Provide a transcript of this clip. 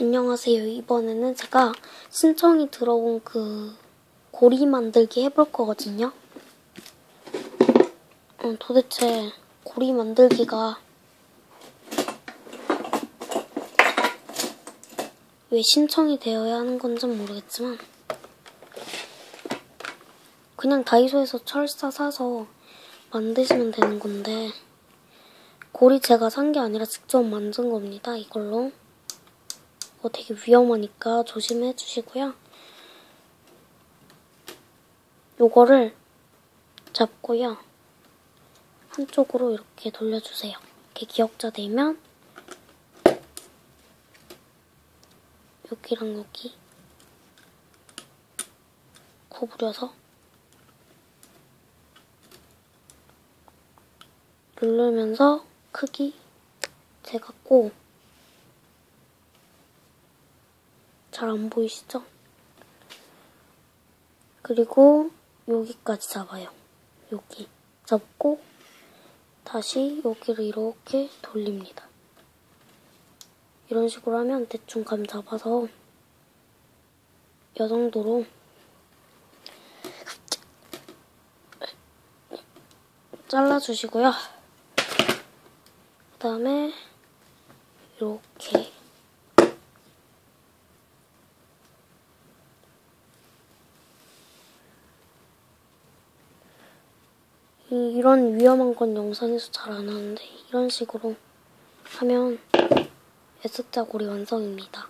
안녕하세요. 이번에는 제가 신청이 들어온 그 고리 만들기 해볼 거거든요. 어, 도대체 고리 만들기가 왜 신청이 되어야 하는 건지 모르겠지만 그냥 다이소에서 철사 사서 만드시면 되는 건데 고리 제가 산 게 아니라 직접 만든 겁니다. 이걸로. 어, 되게 위험하니까 조심해 주시고요. 요거를 잡고요. 한쪽으로 이렇게 돌려주세요. 이렇게 기역자 되면 여기랑 여기 구부려서 누르면서 크기 재갖고 잘 안 보이시죠? 그리고 여기까지 잡아요. 여기 잡고 다시 여기를 이렇게 돌립니다. 이런 식으로 하면 대충 감 잡아서 이 정도로 잘라주시고요. 그 다음에 이렇게 이- 이런 위험한 건 영상에서 잘 안 하는데 이런 식으로 하면 S자고리 완성입니다.